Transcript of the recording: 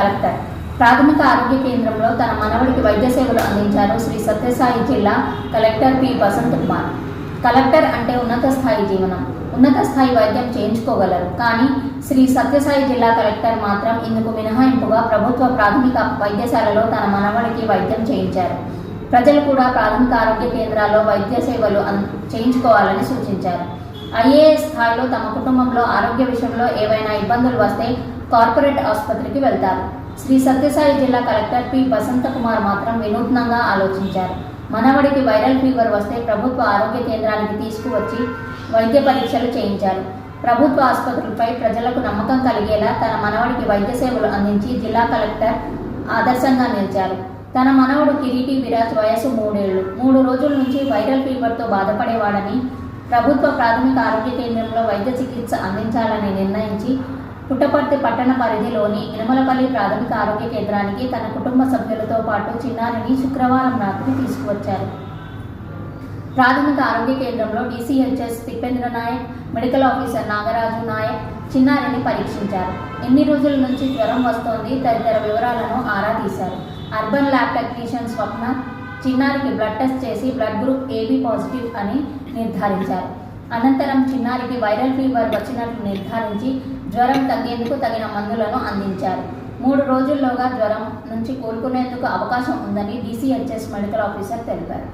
Collector. ప్రాథమిక ఆరోగ్య కేంద్రంలో తన మనవడికి వైద్య సేవలు అందించారు Shri Sathya Sai collector P. Vasanth Kumar. Collector అంటే ఉన్నత స్థాయి జీవనం. ఉన్నత స్థాయి వైద్యం చేయించుకోగలరు. కానీ శ్రీ సత్యసాయి జిల్లా కలెక్టర్ మాత్రం ఇందుకు మినహాయింపుగా ప్రభుత్వ ప్రాథమిక వైద్యశాలలో తన మనవడికి వైద్యం చేయించారు. ప్రజలు కూడా ప్రాథమిక ఆరోగ్య కేంద్రాల్లో వైద్య సేవలు అన్- చేయించుకోవాలని సూచించారు. ఐఏఎస్ స్థాయిలో తమ కుటుంబంలో ఆరోగ్య విషయంలో ఏవైనా ఇబ్బందులు వస్తే కార్పొరేట్ ఆసుపత్రికి వెళ్తారు. Shri Sathya Sai collector P. వసంత కుమార్ మాత్రం వినూత్నంగా ఆలోచించారు. మనవడికి వైరల్ ఫీవర్ వస్తే ప్రభుత్వ ఆరోగ్య కేంద్రానికి తీసుకువచ్చి వైద్య పరీక్షలు చేయించారు. ప్రభుత్వ ఆసుపత్రులపై ప్రజలకు నమ్మకం కలిగేలా తన మనవడికి వైద్య సేవలు అందించి జిల్లా కలెక్టర్ ఆదర్శంగా నిలిచారు. తన మనవడు కిరీటి విరాజ్ వయసు మూడేళ్ళు మూడు రోజుల నుంచి వైరల్ ఫీవర్తో బాధపడేవాడని ప్రభుత్వ ప్రాథమిక ఆరోగ్య కేంద్రంలో వైద్య చికిత్స అందించాలని నిర్ణయించి పుట్టపర్తి పట్టణ పరిధిలోని ఇనుమలపల్లి ప్రాథమిక ఆరోగ్య కేంద్రానికి తన కుటుంబ సభ్యులతో పాటు చిన్నారిని శుక్రవారం రాత్రి తీసుకువచ్చారు. ప్రాథమిక ఆరోగ్య కేంద్రంలో DCHS Thippendra Nayak medical officer Nagaraju Nayak చిన్నారిని పరీక్షించారు. ఎన్ని రోజుల నుంచి జ్వరం వస్తోంది తదితర వివరాలను ఆరా తీశారు. అర్బన్ ల్యాబ్ టెక్నీషియన్ స్వప్న చిన్నారికి బ్లడ్ టెస్ట్ చేసి బ్లడ్ గ్రూప్ ఏబీ పాజిటివ్ అని నిర్ధారించారు. అనంతరం చిన్నారికి వైరల్ ఫీవర్ వచ్చినట్లు నిర్ధారించి జ్వరం తగ్గేందుకు తగిన మందులను అందించారు. మూడు రోజుల్లోగా జ్వరం నుంచి కోలుకునేందుకు అవకాశం ఉందని డీసీహెచ్ఎస్ మెడికల్ ఆఫీసర్ తెలిపారు.